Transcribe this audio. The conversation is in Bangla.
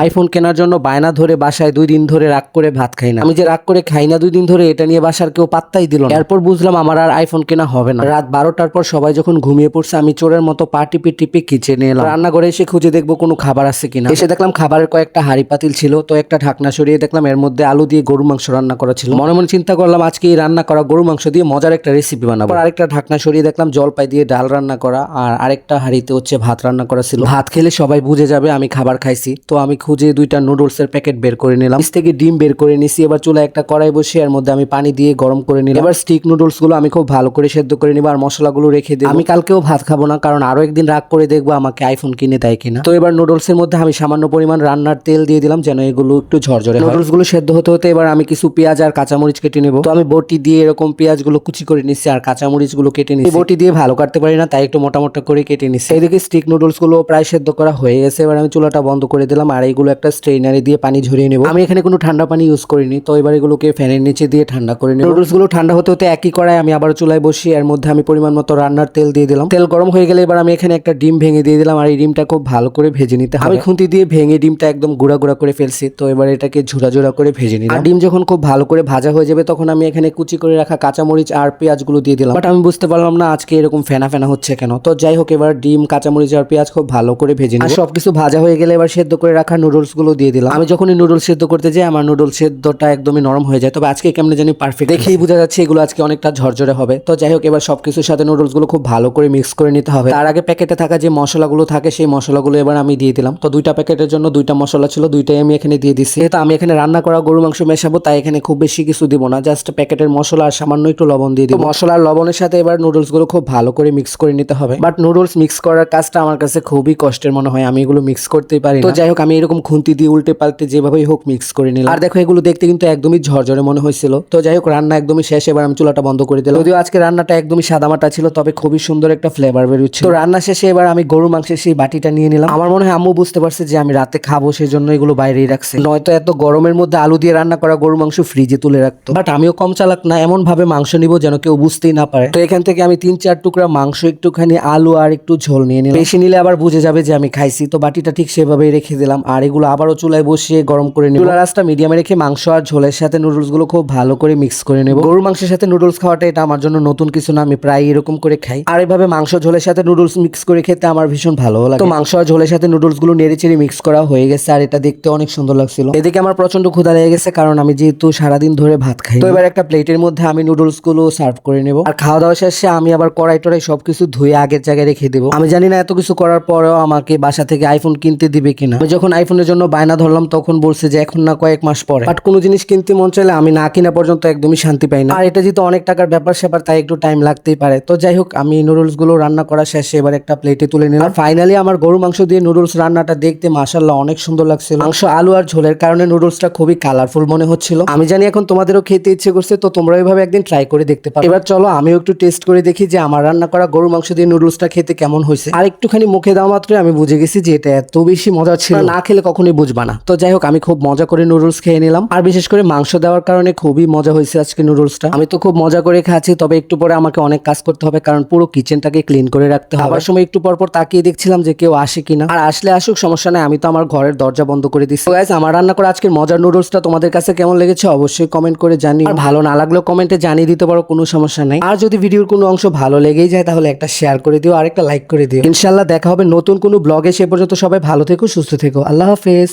আইফোন কেনার জন্য বায়না ধরে বাসায় দুই দিন ধরে রাগ করে ভাত খাই না। আমি যে রাগ করে খাই না দুই দিন ধরে, এটা নিয়ে বাসার কেউ পাত্তাই দিল এরপর বুঝলাম আমার আর আইফোন কেনা হবে না। রাত বারোটার পর সবাই যখন ঘুমিয়ে পড়ছে, আমি চোরের মতো পা টিপে টিপে কিচেনে এলাম। রান্নাঘরে এসে খুঁজে দেখব কোনো খাবার আছে কিনা। এসে দেখলাম খাবারের কয়েকটা হাড়ি পাতিল ছিল, তো একটা ঢাকনা সরিয়ে দেখলাম এর মধ্যে আলু দিয়ে গরু মাংস রান্না করা ছিল। মনে মনে চিন্তা করলাম, আজকে এই রান্না করা গরু মাংস দিয়ে মজার একটা রেসিপি বানাবো। আর আরেকটা ঢাকনা সরিয়ে দেখলাম জলপাই দিয়ে ডাল রান্না করা, আর আরেকটা হাঁড়িতে হচ্ছে ভাত রান্না করা ছিল। ভাত খেলে সবাই বুঝে যাবে আমি খাবার খাইছি। তো আমি খুঁজে দুইটা নুডলস এর প্যাকেট বের করে নিলাম। নিচ থেকে ডিম বের করে নিছি। এবার চুলা একটা কড়াই বসে এর মধ্যে আমি পানি দিয়ে গরম করে নিলাম। এবার স্টিক নুডলসগুলো আমি খুব ভালো করে সেদ্ধ করে নিব আর মশলাগুলো রেখে দেবো। আমি কালকেও ভাত খাব না, কারণ আরও একদিন রাগ করে দেখব আমাকে আইফোন কিনে দেয় কিনা। তো এবার নুডলস এর মধ্যে আমি সামান্য পরিমাণ রান্নার তেল দিয়ে দিলাম যেন এগুলো একটু ঝরঝরে নুডলসগুলো সেদ্ধ হতে হতে এবার আমি কিছু পেঁয়াজ আর কাঁচামরিচ কেটে নেব। তো আমি বটি দিয়ে এরকম পেঁয়াজগুলো কুচি করে নিচ্ছি আর কাঁচামরিচগুলো কেটে নিচ্ছি বটি দিয়ে ভালো কাটতে পারি না, তাই একটু মোটা মোটা করে কেটে নিচ্ছি এইদিকে স্টিক নুডলসগুলো প্রায় সেদ্ধ করা হয়ে গেছে। এবার আমি চুলাটা বন্ধ করে দিলাম আর এইগুলো একটা স্ট্রেনারে দিয়ে পানি ঝরিয়ে নেব। আমি এখানে কোনো ঠান্ডা পানি ইউজ করিনি, তো এবার এগুলোকে ফ্যানের নিচে দিয়ে ঠান্ডা করে নেব। নুডলসগুলো ঠান্ডা হতে হতে একই কড়াই আমি আবার চুলায় বসি এর মধ্যে আমি পরিমাণ মতো রান্নার তেল দিয়ে দিলাম। তেল গরম হয়ে গেলে এবার আমি এখানে একটা ডিম ভেঙে দিয়ে দিলাম, আর এই ডিমটা খুব ভালো করে ভেজে নিতে হবে। আমি খুন্তি দিয়ে ভেঙে ডিমটা একদম গুঁড়া গুঁড়া করে ফেলছি, তো এবার এটাকে ঝুরা ঝুরা করে ভেজে নিলাম। আর ডিম যখন খুব ভালো করে ভাজা হয়ে যাবে তখন আমি এখানে কুচি করে রাখা কাঁচামরিচ আর পেঁয়াজগুলো দিয়ে দিলাম। বাট আমি বুঝতে পারলাম না আজকে এরকম ফেনা ফেনা হচ্ছে কেন, তো যাই হোক এবার ডিম, কাঁচামরিচ আর পেঁয়াজ খুব ভালো করে ভেজে নিই সবকিছু ভাজা হয়ে গেলে এবার সেদ্ধ করে রাখা নুডলসগুলো দিয়ে দিলাম। আমি যখনই নুডলস সেদ্ধ করতে যাই আমার নুডলস সেদ্ধটা একদমই নরম হয়ে যায়। তবে আজকে কেমনে জানি পারফেক্ট দেখেই বোঝা যাচ্ছে এগুলো আজকে অনেকটা ঝরঝরে হবে। তো যাই হোক এবার সবকিছুর সাথে নুডলসগুলো খুব ভালো করে মিক্স করে নিতে হবে। তার আগে প্যাকেটে থাকা যে মশলাগুলো থাকে সেই মশলাগুলো এবার আমি দিয়ে দিলাম। তো দুইটা প্যাকেটের জন্য দুইটা মশলা ছিল দুইটাই আমি এখানে দিয়ে দিচ্ছি তো আমি এখানে রান্না করা গরু মাংস মেশাবো তাই এখানে খুব বেশি কিছু দিব না। জাস্ট প্যাকেটের মশলা আর সামান্য একটু লবণ দিয়ে দিব। মশলা আর লবণের সাথে এবার নুডলসগুলো খুব ভালো করে মিক্স করে নিতে হবে। বাট নুডলস মিক্স করার কাজটা আমার কাছে খুবই কষ্টের মনে হয়। আমি এগুলো মিক্স করতেই পারি তো যাই হোক আমি এরকম খুন্তি দিয়ে উল্টে পাল্টে যেভাবেই হোক মিক্স করে নিলাম। আর দেখো, এগুলো দেখতে কিন্তু একদমই ঝরঝরে মনে হয়েছিল। তো যাই হোক, রান্না একদমই শেষ। এবার আমি চুলাটা বন্ধ করে দিলাম। যদিও আজকে রান্নাটা একদমই সাদামাটা ছিল, তবে খুবই সুন্দর একটা ফ্লেভার বেরোচ্ছে তো রান্না শেষে এবার আমি গরু মাংসের সেই বাটিটা নিয়ে নিলাম। আমার মনে হয় আম্মু বুঝতে পারছে যে আমি রাতে খাব সেই জন্য এগুলো বাইরেই রাখছে। নয়তো এত গরমের মধ্যে আলু দিয়ে রান্না করা গরু মাংস ফ্রিজে তুলে রাখতো। বাট আমিও কম চালাক না এমন ভাবে মাংস নিব যেন কেউ বুঝতেই না পারে। তো এখান থেকে আমি তিন চার টুকরা মাংস, একটুখানি আলু আর একটু ঝোল নিয়ে নিলাম। বেশি নিলে আবার বুঝে যাবে যে আমি খাইছি। তো বাটিটা ঠিক সেভাবেই রেখে দিলাম। আর এগুলো আবারও চুলায় বসিয়ে গরম করে নিব। চুলা রাসটা মিডিয়ামে রেখে মাংস আর ঝোলের সাথে নুডলসগুলো খুব ভালো করে মিক্স করে নেব। গরুর মাংসের সাথে নুডলস খাওয়াটা এটা আমার জন্য নতুন কিছু না, আমি প্রায় এরকম করে খাই। আর এভাবে মাংস ঝোলের সাথে নুডলস মিক্স করে খেতে আমার ভীষণ ভালো লাগে। তো মাংস আর ঝোলের সাথে নুডলসগুলো নেড়ে চেড়ে মিক্স করা হয়ে গেছে, আর এটা দেখতে অনেক সুন্দর লাগছিল। এদিকে আমার প্রচণ্ড ক্ষুধা লেগে গেছে, কারণ আমি যেহেতু সারাদিন ধরে ভাত খাই। তো এবার একটা প্লেটের মধ্যে আমি নুডলসগুলো সার্ভ করে নেব। আর খাওয়া দাওয়া শেষে আমি আবার কড়াই টড়াই সবকিছু ধুয়ে আগের জায়গায় রেখে দেবো। আমি জানি না এত কিছু করার পরেও আমাকে বাসা থেকে আইফোন কিনতে দিবে কিনা। যখন আইফোনের জন্য বায়না ধরলাম, তখন বলছে যে এখন না কয়েক মাস পরে। বাট কোনো জিনিস কিনতে মন চাইলে আমি না কিনা পর্যন্ত একদমই শান্তি পাই না। আর এটা যেহেতু অনেক টাকার ব্যাপার স্যাপার, তাই একটু টাইম লাগতেই পারে। তো যাই হোক, আমি নুডলসগুলো রান্না করা শেষে, এবার একটা প্লেটে তুলে নিলাম। ফাইনালি আমার গরু মাংস দিয়ে নুডলস রান্নাটা দেখতে মাসাল্লাহ অনেক সুন্দর লাগছিল। মাংস, আলু আর ঝোলের কারণে নুডলসটা খুবই কালারফুল মনে হচ্ছিল। আমি জানি এখন তোমাদেরও খেতে ইচ্ছে করছে, তো তোমরা এইভাবে একদিন ট্রাই করে দেখতে পারো। এবার চলো, আমিও একটু টেস্ট করে দেখি যে আমার রান্না করা গরু মাংস দিয়ে নুডলসটা খেতে কেমন হয়েছে। আর একটুখানি মুখে দেওয়া মাত্রই আমি বুঝে গেছি যে এটা এত বেশি মজা ছিল। না খেলে কখনোই বুঝবা না। তো যাই হোক, আমি খুব মজা করে নুডলস খেয়ে নিলাম। আর বিশেষ করে মাংস দেওয়ার কারণে খুবই মজা হয়েছে আজকে নুডলসটা আমি তো খুব মজা করে খাচ্ছি, তবে একটু পরে আমাকে অনেক কাজ করতে হবে, কারণ পুরো কিচেনটাকে ক্লিন করে রাখতে হবে। আবার সময় একটু পর পর তাকিয়ে দেখছিলাম যে কেউ আসে কিনা। আর আসলে আসুক, সমস্যা নাই, আমি তো আমার ঘরের দরজা বন্ধ করে দিচ্ছি গাইস আমার রান্না করা আজকের মজার নুডলসটা তোমাদের কাছে কেমন লেগেছে অবশ্যই কমেন্ট করে জানি আর ভালো না লাগলেও কমেন্টে জানিয়ে দিতে পারো, কোনো সমস্যা নাই। আর যদি ভিডিওর কোনো অংশ ভালো লেগেই যায়, তাহলে একটা শেয়ার করে দিও আর একটা লাইক করে দিও। ইনশাল্লাহ দেখা হবে নতুন কোনো ব্লগে সে পর্যন্ত সবাই ভালো থেকো, সুস্থ থেকো। আল্লাহ হাফেজ